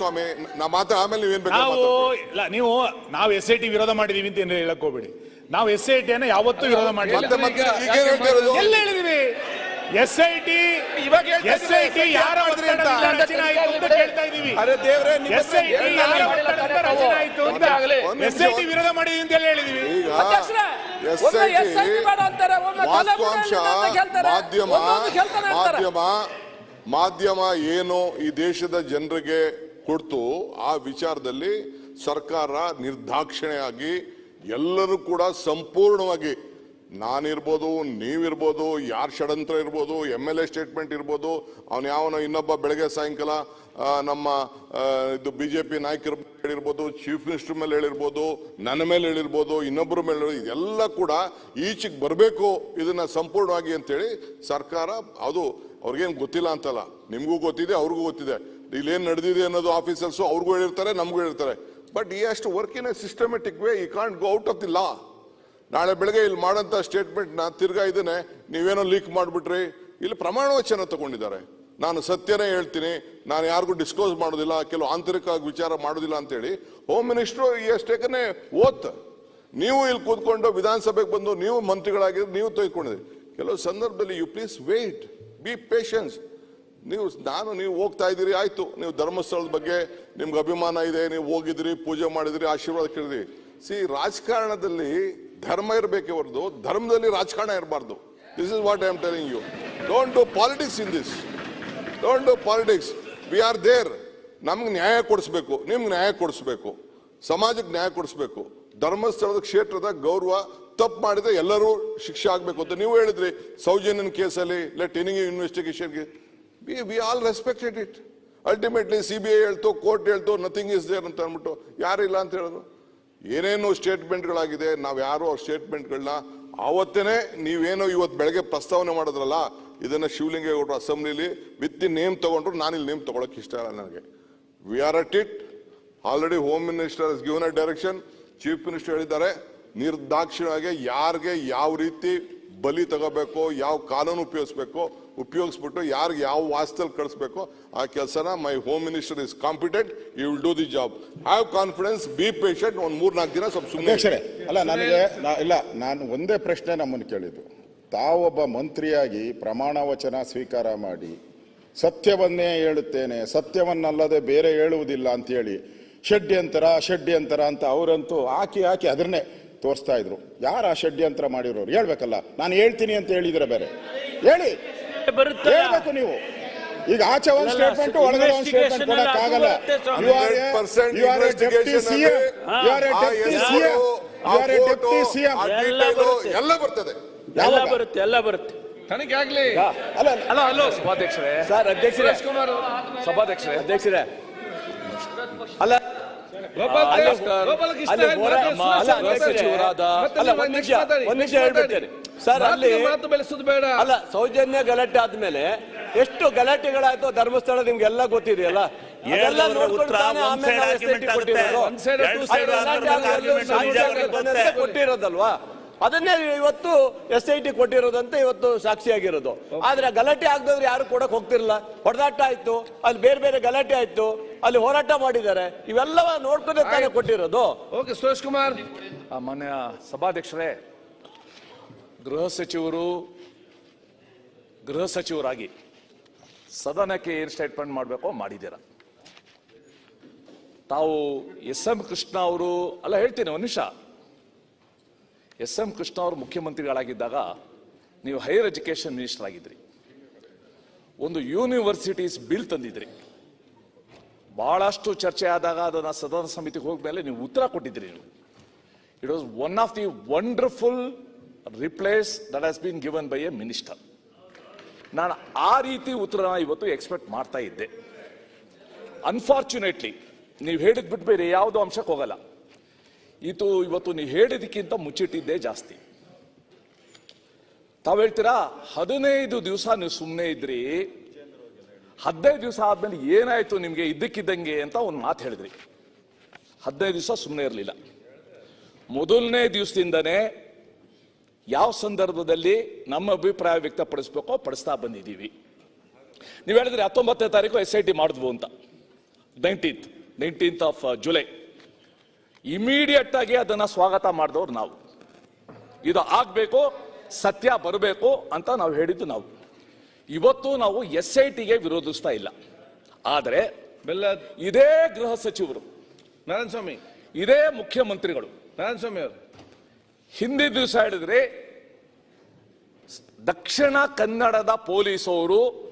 ಸ್ವಾಮಿ ನಾ ಮಾತ್ರ ಆಮೇಲೆ ನೀವೇನ್ ನಾವು ಇಲ್ಲ ನೀವು ನಾವು ಎಸ್ ಐ ಟಿ ವಿರೋಧ ಮಾಡಿದೀವಿ ಅಂತ ಏನು ಹೇಳಕ್ ಹೋಗ್ಬೇಡಿ. ನಾವು ಎಸ್ ಐ ಟಿಯನ್ನು ಯಾವತ್ತೂ ವಿರೋಧ ಮಾಡಿಲ್ಲ. ಎಲ್ಲ ಹೇಳಿದೀವಿ? ಎಸ್ ಐ ಟಿ ಇವಾಗ ಎಸ್ ಐ ಟಿ ಯಾರ ರಚನೆ ಆಯ್ತು ಅಂತ ಕೇಳ್ತಾ ಇದೀವಿ. ಅರೆ ದೇವ್ರೆ ನಿಮ್ಮ ಎಸ್ ಐ ಟಿ ಯಾರ ರಚನೆ ಆಯ್ತು ಅಂತ. ಎಸ್ ಐ ಟಿ ವಿರೋಧ ಮಾಡಿದೀವಿ ಅಂತ ಹೇಳಿದೀವಿ. ಅಧ್ಯಕ್ಷರೇ, ಎಸ್ ಐ ಟಿ ಮಾಧ್ಯಮ. ಮಾಧ್ಯಮ ಮಾಧ್ಯಮ ಏನು ಈ ದೇಶದ ಜನರಿಗೆ ಕೊಡ್ತು, ಆ ವಿಚಾರದಲ್ಲಿ ಸರ್ಕಾರ ನಿರ್ದಾಕ್ಷಿಣ್ಯವಾಗಿ ಎಲ್ಲರೂ ಕೂಡ ಸಂಪೂರ್ಣವಾಗಿ ನಾನಿರ್ಬೋದು, ನೀವಿರ್ಬೋದು, ಯಾರು ಷಡಂತ್ರ ಇರ್ಬೋದು ಎಂ ಎಲ್ ಎ ಸ್ಟೇಟ್ಮೆಂಟ್ ಇರ್ಬೋದು, ಅವನು ಯಾವನೋ ಇನ್ನೊಬ್ಬ ಬೆಳಗ್ಗೆ ಸಾಯಂಕಾಲ ನಮ್ಮ ನಮ್ಮ ಬಿ ಜೆ ಪಿ ನಾಯಕರ ಹೇಳಿರ್ಬೋದು ಚೀಫ್ ಮಿನಿಸ್ಟರ್ ಮೇಲೆ ಹೇಳಿರ್ಬೋದು, ನನ್ನ ಮೇಲೆ ಹೇಳಿರ್ಬೋದು ಇನ್ನೊಬ್ಬರ ಮೇಲೆ ಇದೆಲ್ಲ ಕೂಡ ಈಚೆಗೆ ಬರಬೇಕು, ಇದನ್ನು ಸಂಪೂರ್ಣವಾಗಿ ಅಂತೇಳಿ ಸರ್ಕಾರ, ಅದು ಅವ್ರಿಗೇನು ಗೊತ್ತಿಲ್ಲ ಅಂತಲ್ಲ. ನಿಮಗೂ ಗೊತ್ತಿದೆ, ಅವ್ರಿಗೂ ಗೊತ್ತಿದೆ. ಇಲ್ಲೇನು ನಡೆದಿದೆ ಅನ್ನೋದು ಆಫೀಸರ್ಸು ಅವ್ರಿಗೂ ಹೇಳಿರ್ತಾರೆ, ನಮಗೂ ಹೇಳಿರ್ತಾರೆ. ಬಟ್ ಈ ಅಷ್ಟು work in a systematic way ಈ can't go out of the law ನಾಳೆ ಬೆಳಗ್ಗೆ ಇಲ್ಲಿ ಮಾಡೋಂಥ ಸ್ಟೇಟ್ಮೆಂಟ್ನ ತಿರ್ಗಾ ಇದನ್ನೇ ನೀವೇನೋ ಲೀಕ್ ಮಾಡಿಬಿಟ್ರಿ. ಇಲ್ಲಿ ಪ್ರಮಾಣ ವಚನ ತಗೊಂಡಿದ್ದಾರೆ. ನಾನು ಸತ್ಯನೇ ಹೇಳ್ತೀನಿ. ನಾನು ಯಾರಿಗೂ ಡಿಸ್ಕ್ಲೋಸ್ ಮಾಡೋದಿಲ್ಲ. ಕೆಲವು ಆಂತರಿಕವಾಗಿ ವಿಚಾರ ಮಾಡೋದಿಲ್ಲ ಅಂತೇಳಿ. ಹೋಮ್ ಮಿನಿಸ್ಟ್ರು ಈ ಅಷ್ಟೇಕನೆ ಓತ್ ನೀವು ಇಲ್ಲಿ ಕೂತ್ಕೊಂಡು ವಿಧಾನಸಭೆಗೆ ಬಂದು, ನೀವು ಮಂತ್ರಿಗಳಾಗಿದ್ದು ನೀವು ತೆಗೆದುಕೊಂಡಿದ್ದೀರಿ ಕೆಲವು ಸಂದರ್ಭದಲ್ಲಿ you please wait be patience ನೀವು ನಾನು ನೀವು ಹೋಗ್ತಾ ಇದ್ದೀರಿ, ಆಯಿತು. ನೀವು ಧರ್ಮಸ್ಥಳದ ಬಗ್ಗೆ ನಿಮ್ಗೆ ಅಭಿಮಾನ ಇದೆ, ನೀವು ಹೋಗಿದ್ರಿ, ಪೂಜೆ ಮಾಡಿದ್ರಿ, ಆಶೀರ್ವಾದ ಕೇಳಿದ್ರಿ. ಸಿ ರಾಜಕಾರಣದಲ್ಲಿ ಧರ್ಮ ಇರಬೇಕು ಹೊರತು, ಧರ್ಮದಲ್ಲಿ ರಾಜಕಾರಣ ಇರಬಾರ್ದು. This is what I am telling you don't do politics in this don't do politics we are there ನಮ್ಗೆ ನ್ಯಾಯ ಕೊಡಿಸ್ಬೇಕು. ನಿಮ್ಗೆ ನ್ಯಾಯ ಕೊಡಿಸ್ಬೇಕು. ಸಮಾಜಕ್ಕೆ ನ್ಯಾಯ ಕೊಡಿಸ್ಬೇಕು. ಧರ್ಮಸ್ಥಳದ ಕ್ಷೇತ್ರದ ಗೌರವ ತಪ್ಪು ಮಾಡಿದ್ರೆ ಎಲ್ಲರೂ ಶಿಕ್ಷೆ ಆಗಬೇಕು ಅಂತ ನೀವು ಹೇಳಿದ್ರಿ. ಸೌಜನ್ಯನ್ ಕೇಸಲ್ಲಿ let any ಇನ್ವೆಸ್ಟಿಗೇಷನ್ಗೆ we we all respected it ultimately C B I ಹೇಳ್ತು ಕೋರ್ಟ್ ಹೇಳ್ತು ನಥಿಂಗ್ ಇಸ್ ದೇರ್ ಅಂತ ಅಂದ್ಬಿಟ್ಟು ಯಾರಿಲ್ಲ ಅಂತ ಹೇಳಿದ್ರು ಏನೇನು ಸ್ಟೇಟ್ಮೆಂಟ್ಗಳಾಗಿದೆ ನಾವು ಯಾರು ಅವ್ರ ಸ್ಟೇಟ್ಮೆಂಟ್ಗಳನ್ನ ಆವತ್ತೇನೆ ನೀವೇನೋ ಇವತ್ತು ಬೆಳಗ್ಗೆ ಪ್ರಸ್ತಾವನೆ ಮಾಡಿದ್ರಲ್ಲ, ಇದನ್ನ ಶಿವಲಿಂಗೇಗೌಡರು ಅಸೆಂಬ್ಲಿಲಿ ವಿತ್ ದಿ ನೇಮ್ ತಗೊಂಡ್ರು ಇಲ್ಲಿ ನೇಮ್ ತೊಗೊಳಕ್ಕೆ ಇಷ್ಟ ಇಲ್ಲ ನನಗೆ. We are at it already home minister given a direction chief minister ಹೇಳಿದ್ದಾರೆ. ನಿರ್ದಾಕ್ಷಿಣ್ಯವಾಗಿ ಯಾರಿಗೆ ಯಾವ ರೀತಿ ಬಲಿ ತಗೋಬೇಕು ಯಾವ ಕಾನೂನು ಉಪಯೋಗಿಸ್ಬೇಕು ಉಪಯೋಗಿಸ್ಬಿಟ್ಟು ಯಾರಿಗೆ ಯಾವ ವಾಸ್ತಲ್ಲಿ ಕಳಿಸ್ಬೇಕು ಆ ಕೆಲಸನ my home minister is competent you will do the job. Have confidence be patient ಒಂದು ಮೂರ್ ನಾಲ್ಕು ದಿನ ಸ್ವಲ್ಪ ಸುಮ್ಮನೆ ಅಲ್ಲ ನನಗೆ ಇಲ್ಲ ನಾನು ಒಂದೇ ಪ್ರಶ್ನೆ ನಮ್ಮನ್ನು ಕೇಳಿದ್ದು. ತಾವೊಬ್ಬ ಮಂತ್ರಿಯಾಗಿ ಪ್ರಮಾಣ ವಚನ ಸ್ವೀಕಾರ ಮಾಡಿ ಸತ್ಯವನ್ನೇ ಹೇಳುತ್ತೇನೆ ಸತ್ಯವನ್ನಲ್ಲದೆ ಬೇರೆ ಹೇಳುವುದಿಲ್ಲ ಅಂತೇಳಿ ಷಡ್ಯಂತರ ಷಡ್ಯಂತರ ಅಂತ ಅವರಂತೂ ಹಾಕಿ ಹಾಕಿ ಅದನ್ನೇ ತೋರಿಸ್ತಾ ಇದ್ರು. ಯಾರು ಆ ಷಡ್ಯಂತ್ರ ಮಾಡಿರೋರು? ಹೇಳ್ಬೇಕಲ್ಲ. ನಾನು ಹೇಳ್ತೀನಿ ಅಂತ ಹೇಳಿದ್ರೆ ಬೇರೆ. ಹೇಳಿ. ಬರುತ್ತೆ? ಹೇಳ್ಬೇಕು ನೀವು. ಈಗ ಆಚೆ ಒಂದು ಸ್ಟೇಟ್ಮೆಂಟ್ ಒಳಗಡೆ ಒಂದು ಸ್ಟೇಟ್ಮೆಂಟ್ ಕೊಡಕ್ ಆಗಲ್ಲ you are a 100% you are a deputy CM you are a deputy CM you are a deputy CM ಎಲ್ಲ ಬರುತ್ತೆ. ಎಲ್ಲ ಬರ್ತದೆ. ಎಲ್ಲ ಬರುತ್ತೆ ಎಲ್ಲ ಬರುತ್ತೆ. ತನಿಖೆ ಆಗ್ಲಿ ಅಲ್ಲ. ಅಲ್ಲ ಹಲೋ ಸಭಾಧ್ಯಕ್ಷರೇ. ಸರ್ ಅಧ್ಯಕ್ಷರೇ. ಕುಮಾರ್ ಸಭಾಧ್ಯಕ್ಷರೇ ಅಧ್ಯಕ್ಷರೇ. ಅಲ್ಲ. ಅಲ್ಲಿ- ಸಚಿವರಾದ ಒಂದ್ ನಿಮಿಷ, ಮಾತಾಡಿ, ಒಂದ್ ನಿಮಿಷ ಹೇಳ್ಬಿಡ್ತೇನೆ. ಸರ್, ಅಲ್ಲಿ- ಮಾತು ಬೆಳೆಸೋದು ಬೇಡ. ಅಲ್ಲ ಸೌಜನ್ಯ ಗಲಾಟೆ ಆದ್ಮೇಲೆ ಎಷ್ಟು ಗಲಾಟೆಗಳಾಯ್ತು ಧರ್ಮಸ್ಥಳ ನಿಮ್ಗೆಲ್ಲ ಗೊತ್ತಿದೆಯಲ್ಲ? ಎಲ್ಲ ನೋಡ್ಕೊಂಡು ಕೊಟ್ಟಿರೋದಲ್ವಾ? ಅದನ್ನೇ ಇವತ್ತು ಎಸ್ ಐ ಟಿ ಕೊಟ್ಟಿರೋದಂತೆ ಇವತ್ತು ಸಾಕ್ಷಿಯಾಗಿರೋದು. ಆದ್ರೆ ಗಲಾಟೆ ಆಗದವ್ರು ಯಾರು ಕೊಡಕ್ ಹೋಗ್ತಿರ್ಲಿಲ್ಲ. ಹೊಡೆದಾಟ ಆಯ್ತು ಅಲ್ಲಿ ಬೇರೆ ಬೇರೆ ಗಲಾಟೆ ಆಯ್ತು ಅಲ್ಲಿ ಹೋರಾಟ ಮಾಡಿದ್ದಾರೆ. ಇವೆಲ್ಲ ನೋಡ್ಕೊಂಡೆ ತಾನೇ ಕೊಟ್ಟಿರೋದು. ಓಕೆ ಸುರೇಶ್ ಕುಮಾರ್. ಆ, ಮಾನ್ಯ ಸಭಾಧ್ಯಕ್ಷರೇ ಗೃಹ ಸಚಿವರು ಗೃಹ ಸಚಿವರಾಗಿ ಸದನಕ್ಕೆ ಏನ್ ಸ್ಟೇಟ್ಮೆಂಟ್ ಮಾಡಬೇಕೋ ಮಾಡಿದ್ದೀರ? ತಾವು ಎಸ್ ಎಂ ಕೃಷ್ಣ ಅವರು ಅಲ್ಲ ಹೇಳ್ತೀನಿ ಒಂದು ನಿಮಿಷ. ಎಸ್ ಎಂ ಕೃಷ್ಣ ಅವರು ಮುಖ್ಯಮಂತ್ರಿಗಳಾಗಿದ್ದಾಗ ನೀವು ಹೈಯರ್ ಎಜುಕೇಷನ್ ಮಿನಿಸ್ಟರ್ ಆಗಿದ್ರಿ. ಒಂದು ಯೂನಿವರ್ಸಿಟೀಸ್ ಬಿಲ್ ತಂದಿದ್ರಿ. ಬಹಳಷ್ಟು ಚರ್ಚೆ ಆದಾಗ ಅದನ್ನು ಸದನ ಸಮಿತಿಗೆ ಹೋಗ್ಮೇಲೆ ನೀವು ಉತ್ತರ ಕೊಟ್ಟಿದ್ರಿ ನೀವು. It was one of the wonderful replies that has been given by a minister ನಾನು ಆ ರೀತಿ ಉತ್ತರನ ಇವತ್ತು ಎಕ್ಸ್ಪೆಕ್ಟ್ ಮಾಡ್ತಾ ಇದ್ದೆ. ಅನ್ಫಾರ್ಚುನೇಟ್ಲಿ ನೀವು ಹೇಳಿದ್ ಬಿಟ್ಟು ಬೇರೆ ಯಾವುದೋ ಅಂಶಕ್ಕೆ ಹೋಗಲ್ಲ. ಇದು ಇವತ್ತು ನೀವು ಹೇಳಿದಕ್ಕಿಂತ ಮುಚ್ಚಿಟ್ಟಿದ್ದೇ ಜಾಸ್ತಿ. ತಾವ್ ಹೇಳ್ತೀರಾ, ಹದಿನೈದು ದಿವಸ ನೀವು ಸುಮ್ಮನೆ ಇದ್ರಿ, ಹದಿನೈದು ದಿವಸ ಆದ್ಮೇಲೆ ಏನಾಯ್ತು ನಿಮ್ಗೆ ಇದ್ದಕ್ಕಿದ್ದಂಗೆ ಅಂತ ಒಂದು ಮಾತು ಹೇಳಿದ್ರಿ. ಹದಿನೈದು ದಿವಸ ಸುಮ್ಮನೆ ಇರಲಿಲ್ಲ. ಮೊದಲನೇ ದಿವಸದಿಂದನೇ ಯಾವ ಸಂದರ್ಭದಲ್ಲಿ ನಮ್ಮ ಅಭಿಪ್ರಾಯ ವ್ಯಕ್ತಪಡಿಸ್ಬೇಕೋ ಪಡಿಸ್ತಾ ಬಂದಿದ್ದೀವಿ. ನೀವು ಹೇಳಿದ್ರೆ ಹತ್ತೊಂಬತ್ತನೇ ತಾರೀಕು ಎಸ್ ಐ ಟಿ ಮಾಡಿದ್ವು ಅಂತ. Nineteenth nineteenth of July immediate ಆಗಿ ಅದನ್ನ ಸ್ವಾಗತ ಮಾಡಿದವ್ರು ನಾವು. ಇದು ಆಗ್ಬೇಕು ಸತ್ಯ ಬರಬೇಕು ಅಂತ ನಾವು ಹೇಳಿದ್ದು ನಾವು. ಇವತ್ತು ನಾವು ಎಸ್ ಐ ಟಿಗೆ ವಿರೋಧಿಸ್ತಾ ಇಲ್ಲ. ಆದರೆ ಬೆಲ್ಲ ಇದೇ ಗೃಹ ಸಚಿವರು ನಾರಾಯಣ ಸ್ವಾಮಿ. ಇದೇ ಮುಖ್ಯಮಂತ್ರಿಗಳು. ನಾರಾಯಣ ಸ್ವಾಮಿ ಅವರು. ಹಿಂದಿನ ದಿವಸ ಹೇಳಿದ್ರೆ ದಕ್ಷಿಣ ಕನ್ನಡದ ಪೊಲೀಸವರು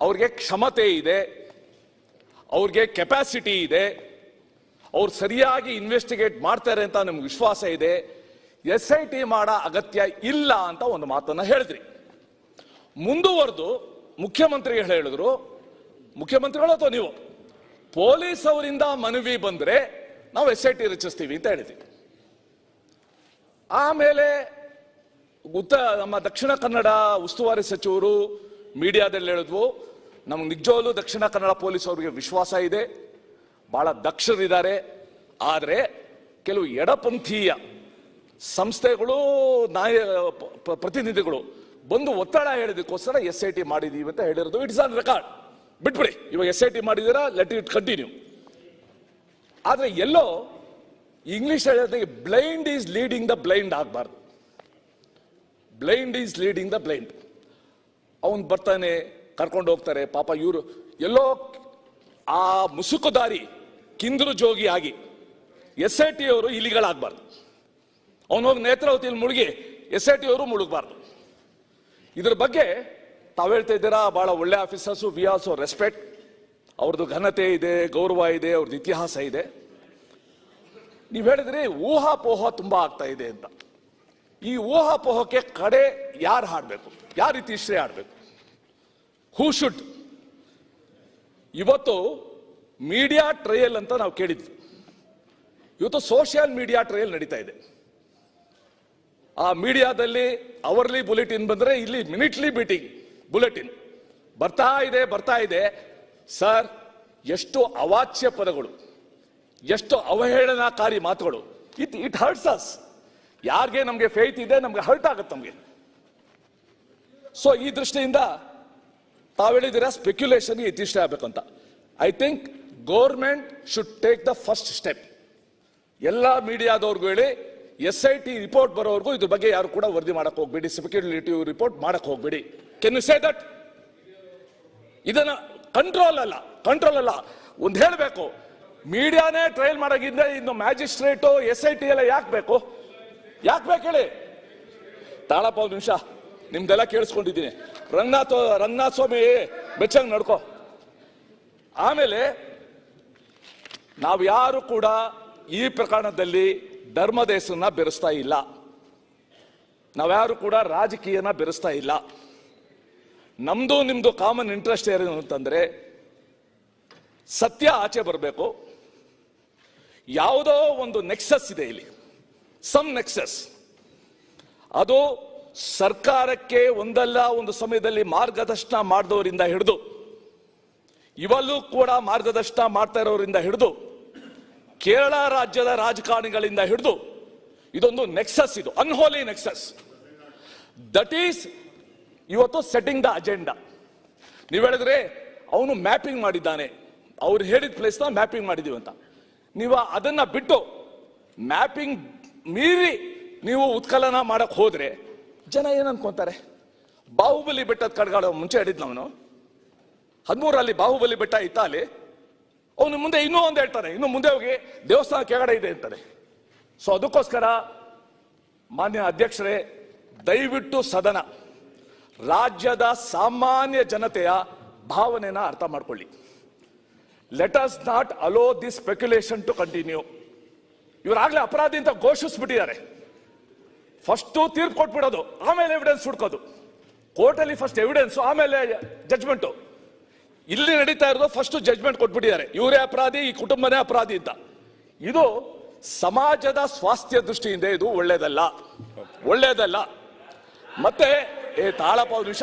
ಅವ್ರಿಗೆ ಕ್ಷಮತೆ ಇದೆ ಅವ್ರಿಗೆ ಕೆಪಾಸಿಟಿ ಇದೆ ಅವ್ರು ಸರಿಯಾಗಿ ಇನ್ವೆಸ್ಟಿಗೇಟ್ ಮಾಡ್ತಾರೆ ಅಂತ ನಿಮ್ಗೆ ವಿಶ್ವಾಸ ಇದೆ. ಎಸ್ ಐ ಟಿ ಮಾಡೋ ಅಗತ್ಯ ಇಲ್ಲ ಅಂತ ಒಂದು ಮಾತನ್ನ ಹೇಳಿದ್ರಿ. ಮುಂದುವರೆದು ಮುಖ್ಯಮಂತ್ರಿಗಳು ಹೇಳಿದ್ರು. ಮುಖ್ಯಮಂತ್ರಿಗಳು ಅಥವಾ ನೀವು? ಪೊಲೀಸ್ ಅವರಿಂದ ಮನವಿ ಬಂದ್ರೆ ನಾವು ಎಸ್ ಐ ಟಿ ರಚಿಸ್ತೀವಿ ಅಂತ ಹೇಳಿದ್ವಿ. ಆಮೇಲೆ ಉತ್ತ ನಮ್ಮ ದಕ್ಷಿಣ ಕನ್ನಡ ಉಸ್ತುವಾರಿ ಸಚಿವರು ಮೀಡಿಯಾದಲ್ಲಿ ಹೇಳಿದ್ವು. ನಮ್ಗೆ ನಿಜವಲ್ಲೂ ದಕ್ಷಿಣ ಕನ್ನಡ ಪೊಲೀಸ್ ಅವರಿಗೆ ವಿಶ್ವಾಸ ಇದೆ. ಬಹಳ ದಕ್ಷರಿದ್ದಾರೆ. ಆದರೆ ಕೆಲವು ಎಡಪಂಥೀಯ ಸಂಸ್ಥೆಗಳು, ನಾಯ ಪ್ರತಿನಿಧಿಗಳು ಬಂದು ಒತ್ತಡ ಹೇಳಿದಕ್ಕೋಸ್ಕರ ಎಸ್ ಐ ಟಿ ಮಾಡಿದೀವಿ ಅಂತ ಹೇಳಿರೋದು ಇಟ್ಸ್ ಆನ್ ರೆಕಾರ್ಡ್. ಬಿಟ್ಬಿಡಿ, ಇವಾಗ ಎಸ್ ಐ ಟಿ ಮಾಡಿದ್ದೀರಾ ಲೆಟ್ ಇಟ್ ಕಂಟಿನ್ಯೂ ಆದರೆ ಎಲ್ಲೋ ಇಂಗ್ಲಿಷ್ ಹೇಳೋದಕ್ಕೆ blind is leading the blind ಆಗಬಾರ್ದು. Blind is leading the blind. ಅವನು ಬರ್ತಾನೆ, ಕರ್ಕೊಂಡು ಹೋಗ್ತಾರೆ, ಪಾಪ ಇವರು ಎಲ್ಲೋ ಆ ಮುಸುಕುದಾರಿ ಕಿಂದ್ರು ಜೋಗಿ ಆಗಿ ಎಸ್ ಐ ಟಿ ಅವರು ಇಲಿಗಳಾಗಬಾರ್ದು. ಅವನು ಹೋಗಿ ನೇತ್ರಾವತಿಯಲ್ಲಿ ಮುಳುಗಿ ಎಸ್ ಐ ಟಿ ಅವರು ಮುಳುಗಬಾರ್ದು. ಇದ್ರ ಬಗ್ಗೆ ತಾವು ಹೇಳ್ತಾ ಇದ್ದೀರಾ, ಭಾಳ ಒಳ್ಳೆ ಆಫೀಸರ್ಸು, ವಿ ಆಲ್ಸೋ ರೆಸ್ಪೆಕ್ಟ್. ಅವ್ರದ್ದು ಘನತೆ ಇದೆ, ಗೌರವ ಇದೆ ಅವ್ರದ್ದು ಇತಿಹಾಸ ಇದೆ. ನೀವು ಹೇಳಿದ್ರಿ ಊಹಾಪೋಹ ತುಂಬ ಆಗ್ತಾ ಇದೆ ಅಂತ. ಈ ಊಹಾಪೋಹಕ್ಕೆ ಕಡೆ ಯಾರು ಹಾಡಬೇಕು? ಯಾರು ರೀತಿ ಶ್ರೇ ಆಡಬೇಕು ಹೂ ಶುಡ್ ಇವತ್ತು ಮೀಡಿಯಾ ಟ್ರಯಲ್ ಅಂತ ನಾವು ಕೇಳಿದ್ವಿ. ಇವತ್ತು ಸೋಷಿಯಲ್ ಮೀಡಿಯಾ ಟ್ರಯಲ್ ನಡೀತಾ ಇದೆ. ಆ ಮೀಡಿಯಾದಲ್ಲಿ ಅವರ್ಲಿ ಬುಲೆಟಿನ್ ಬಂದ್ರೆ ಇಲ್ಲಿ ಮಿನಿಟ್ಲಿ ಮೀಟಿಂಗ್ ಬುಲೆಟಿನ್ ಬರ್ತಾ ಇದೆ ಬರ್ತಾ ಇದೆ. ಸರ್ ಎಷ್ಟು ಅವಾಚ್ಯ ಪದಗಳು, ಎಷ್ಟು ಅವಹೇಳನಕಾರಿ ಮಾತುಗಳು. ಇಟ್ ಇಟ್ ಹರ್ಟ್ಸ್ ಅಸ್ ಯಾರಿಗೆ ನಮಗೆ ಫೇತ್ ಇದೆ, ನಮಗೆ ಹರ್ಟ್ ಆಗುತ್ತೆ ನಮಗೆ. ಸೊ ಈ ದೃಷ್ಟಿಯಿಂದ ತಾವು ಸ್ಪೆಕ್ಯುಲೇಷನ್ ಇತಿಷ್ಠ ಆಗ್ಬೇಕಂತ. I think government should take the first step ಎಲ್ಲ ಮೀಡಿಯಾದವ್ರಿಗೂ ಹೇಳಿ ಎಸ್ ಐ ಟಿ ರಿಪೋರ್ಟ್ ಬರೋವರೆಗೂ ಇದ್ರ ಬಗ್ಗೆ ಯಾರು ಕೂಡ ವರದಿ ಮಾಡಕ್ ಹೋಗ್ಬೇಡಿ ಸ್ಪೆಕ್ಯುಲೇಟಿವ್ ರಿಪೋರ್ಟ್ ಮಾಡಕ್ ಹೋಗ್ಬೇಡಿ. ಕೆನ್ ಯು ಸೇ ದಟ್ ಇದನ್ನ ಕಂಟ್ರೋಲ್ ಅಲ್ಲ ಕಂಟ್ರೋಲ್ ಅಲ್ಲ. ಒಂದ್ ಹೇಳಬೇಕು, ಮೀಡಿಯಾನೇ ಟ್ರೈಲ್ ಮಾಡಾಗಿದ್ರೆ ಇನ್ನು ಮ್ಯಾಜಿಸ್ಟ್ರೇಟು ಎಸ್ ಐ ಟಿ ಎಲ್ಲ ಯಾಕೆ ಬೇಕು? ಯಾಕೆ ಬೇಕು ಹೇಳಿ? ತಾಳಪ್ಪ ಒಂದು ನಿಮಿಷ, ನಿಮ್ದೆಲ್ಲ ಕೇಳಿಸ್ಕೊಂಡಿದ್ದೀನಿ. ರಂಗನಾಥ ರಂಗನಾಥ ಸ್ವಾಮಿ, ಬೆಚ್ಚಂಗ್ ನಡ್ಕೋ. ಆಮೇಲೆ ನಾವು ಯಾರು ಕೂಡ ಈ ಪ್ರಕರಣದಲ್ಲಿ ಧರ್ಮದ ಹೆಸರನ್ನ ಬೆರೆಸ್ತಾ ಇಲ್ಲ. ನಾವ್ಯಾರು ಕೂಡ ರಾಜಕೀಯನ ಬೆರೆಸ್ತಾ ಇಲ್ಲ. ನಮ್ದು ನಿಮ್ದು ಕಾಮನ್ ಇಂಟ್ರೆಸ್ಟ್ ಏನು ಅಂತಂದ್ರೆ ಸತ್ಯ ಆಚೆ ಬರಬೇಕು. ಯಾವುದೋ ಒಂದು ನೆಕ್ಸಸ್ ಇದೆ ಇಲ್ಲಿ. ಸಮ್ ನೆಕ್ಸಸ್ ಅದು ಸರ್ಕಾರಕ್ಕೆ ಒಂದಲ್ಲ ಒಂದು ಸಮಯದಲ್ಲಿ ಮಾರ್ಗದರ್ಶನ ಮಾಡಿದವರಿಂದ ಹಿಡಿದು ಇವಲ್ಲೂ ಕೂಡ ಮಾರ್ಗದರ್ಶನ ಮಾಡ್ತಾ ಇರೋರಿಂದ ಹಿಡಿದು ಕೇರಳ ರಾಜ್ಯದ ರಾಜಕಾರಣಿಗಳಿಂದ ಹಿಡಿದು ಇದೊಂದು ನೆಕ್ಸಸ್ ಇದು ಅನ್ಹೋಲಿ ನೆಕ್ಸಸ್. ದಟ್ ಈಸ್ ಇವತ್ತು ಸೆಟ್ಟಿಂಗ್ ದ ಅಜೆಂಡಾ ನೀವು ಹೇಳಿದ್ರೆ ಅವನು ಮ್ಯಾಪಿಂಗ್ ಮಾಡಿದ್ದಾನೆ. ಅವ್ರು ಹೇಳಿದ ಪ್ಲೇಸ್ನ ಮ್ಯಾಪಿಂಗ್ ಮಾಡಿದೀವಿ ಅಂತ. ನೀವು ಅದನ್ನ ಬಿಟ್ಟು ಮ್ಯಾಪಿಂಗ್ ಮೀರಿ ನೀವು ಉತ್ಕಲನ ಮಾಡಕ್ ಹೋದ್ರೆ ಜನ ಏನ್ ಅನ್ಕೊಂತಾರೆ? ಬಾಹುಬಲಿ ಬೆಟ್ಟದ ಕಡ್ಗಾಳ ಮುಂಚೆ ಹೇಳಿದ್ನ ಅವನು? ಹದಿಮೂರಲ್ಲಿ ಬಾಹುಬಲಿ ಬೆಟ್ಟ ಇತ್ತ ಅಲ್ಲಿ? ಅವನು ಮುಂದೆ ಇನ್ನೂ ಒಂದು ಹೇಳ್ತಾನೆ, ಇನ್ನು ಮುಂದೆ ಹೋಗಿ ದೇವಸ್ಥಾನ ಕೆಳಗಡೆ ಇದೆ ಅಂತಾನೆ. ಸೊ ಅದಕ್ಕೋಸ್ಕರ ಮಾನ್ಯ ಅಧ್ಯಕ್ಷರೇ, ದಯವಿಟ್ಟು ಸದನ, ರಾಜ್ಯದ ಸಾಮಾನ್ಯ ಜನತೆಯ ಭಾವನೆನ ಅರ್ಥ ಮಾಡ್ಕೊಳ್ಳಿ. Let us not allow the speculation to continue ಇವರಾಗಲೇ ಅಪರಾಧಿ ಅಂತ ಘೋಷಿಸ್ಬಿಟ್ಟಿದ್ದಾರೆ. ಫಸ್ಟ್ ತೀರ್ಪು ಕೊಟ್ಬಿಡೋದು, ಆಮೇಲೆ ಎವಿಡೆನ್ಸ್ ಹುಡ್ಕೋದು. ಕೋರ್ಟಲ್ಲಿ ಫಸ್ಟ್ ಎವಿಡೆನ್ಸ್ ಆಮೇಲೆ ಜಜ್ಮೆಂಟು ಇಲ್ಲಿ ನಡೀತಾ ಇರೋದು ಫಸ್ಟ್ ಜಜ್ಮೆಂಟ್ ಕೊಟ್ಬಿಟ್ಟಿದ್ದಾರೆ. ಇವರೇ ಅಪರಾಧಿ ಈ ಕುಟುಂಬನೇ ಅಪರಾಧಿ ಅಂತ. ಇದು ಸಮಾಜದ ಸ್ವಾಸ್ಥ್ಯ ದೃಷ್ಟಿಯಿಂದ ಇದು ಒಳ್ಳೇದಲ್ಲ. ಒಳ್ಳೇದಲ್ಲ. ಮತ್ತೆ ಏ ತಾಳಪ್ಪ ಒಂದು ನಿಮಿಷ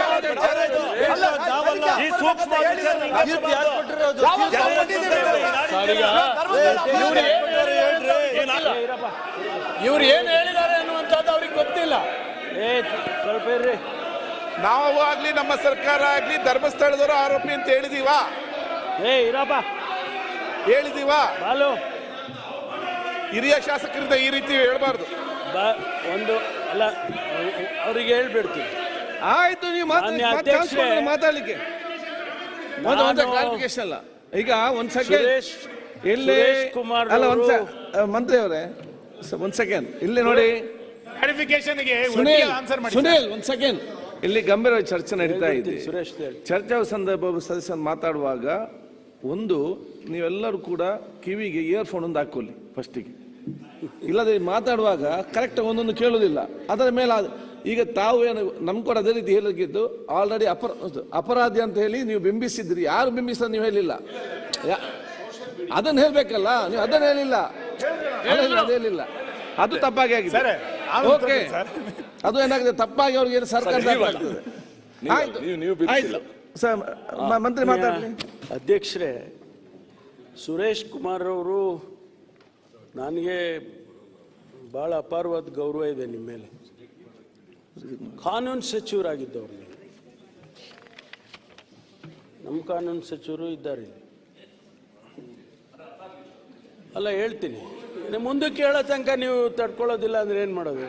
ಕೊಟ್ಟಿದ್ದೀರಿ? ಏನಲ್ಲ? ಇವ್ರು ಏನ್ ಹೇಳಿದ್ದಾರೆ ಅನ್ನುವಂಥದ್ದು ಅವ್ರಿಗೆ ಗೊತ್ತಿಲ್ಲ. ಸ್ವಲ್ಪ ಇರ್ರಿ. ನಾವು ಆಗ್ಲಿ ನಮ್ಮ ಸರ್ಕಾರ ಆಗ್ಲಿ ಧರ್ಮಸ್ಥಳದವರು ಆರೋಪಿ ಅಂತ ಹೇಳಿದೀವಾ? ಏ ಇರಪ್ಪ. ಹೇಳಿದೀವಾ? ಬಾಲು. ಹಿರಿಯ ಶಾಸಕರಿಂದ ಈ ರೀತಿ ಹೇಳ್ಬಾರ್ದು. ಬಾ ಒಂದು ಅಲ್ಲ ಅವರಿಗೆ ಹೇಳ್ಬಿಡ್ತೀನಿ. ಆಯ್ತು ನೀವು ಮಾತಾಡಿ ಮಾತಾಡಲಿಕ್ಕೆ. ಮಾತಾಡ್ಲಿಕ್ಕೆ ಒಂದು- ಒಂದು ಕ್ಲಾರಿಫಿಕೇಶನ್ ಅಲ್ಲ. ಈಗ ಒಂದ್ ಸುರೇಶ್ ಇಲ್ಲಿ ಸುರೇಶ್ ಕುಮಾರ್ ಅಲ್ಲ ಒಂದ್ ಸೆ- ಮಂತ್ರಿ ಅವರೇ ಒಂದ್ ಸೆಕೆಂಡ್ ಇಲ್ಲಿ ನೋಡಿ. ಕ್ಲಾರಿಫಿಕೇಶನ್ಗೆ ಸುನೀಲ್ ಆನ್ಸರ್ ಮಾಡಿ ಸುನೀಲ್ ಒಂದ್ ಸೆಕೆಂಡ್ ಇಲ್ಲಿ ಗಂಭೀರ ಚರ್ಚೆ ನಡೀತಾ ಇದೆ. ಸುರೇಶ್ ಹೇಳಿ ಚರ್ಚಾ ಸಂದರ್ಭ ಸದಸ್ಯ ಮಾತಾಡುವಾಗ ಒಂದು ನೀವೆಲ್ಲರೂ ಕೂಡ ಕಿವಿಗೆ ಇಯರ್ಫೋನ್ ಒಂದು ಹಾಕೊಳ್ಳಿ ಫಸ್ಟಿಗೆ ಇಲ್ಲದೆ ಮಾತಾಡುವಾಗ ಕರೆಕ್ಟ್ ಒಂದೊಂದು ಕೇಳೋದಿಲ್ಲ. ಅದರ ಮೇಲೆ ಆದ- ಈಗ ತಾವು ಏನು ನಮ್ಮ ಕೂಡ ಅದೇ ರೀತಿ ಹೇಳಿದ್ದು ಆಲ್ರೆಡಿ ಅಪರ ಅಪರಾಧಿ ಅಂತ ಹೇಳಿ ನೀವು ಬಿಂಬಿಸಿದ್ರಿ. ಯಾರು ಬಿಂಬಿಸ ನೀವು ಹೇಳಿಲ್ಲ. ಅದನ್ನ ಹೇಳ್ಬೇಕಲ್ಲ ನೀವು ಅದನ್ನ ಹೇಳಿಲ್ಲ. ಹೇಳಿಲ್ಲ. ಅದು ತಪ್ಪಾಗಿ ಆಗಿದೆ. Sir, okay. ಅದು ಏನಾಗಿದೆ? ತಪ್ಪಾಗಿ ಅವ್ರಿಗೆ ಏನು ಸರ್ಕಾರ ಮಂತ್ರಿ ಮಾತಾಡ್ಲಿ. ಅಧ್ಯಕ್ಷರೇ ಸುರೇಶ್ ಕುಮಾರ್ ಅವರು ನನಗೆ ಭಾಳ ಅಪಾರವಾದ ಗೌರವ ಇದೆ ನಿಮ್ಮ ಮೇಲೆ. ಕಾನೂನು ಸಚಿವರಾಗಿದ್ದವ್ರು ನೀವು. ನಮ್ಮ ಕಾನೂನು ಸಚಿವರು ಇದ್ದಾರೆ. ಅಲ್ಲ ಹೇಳ್ತೀನಿ. ನಿಮ್ಮ ಮುಂದಕ್ಕೆ ಹೇಳೋ ತನಕ ನೀವು ತಡ್ಕೊಳ್ಳೋದಿಲ್ಲ ಅಂದ್ರೆ ಏನು ಮಾಡೋದು?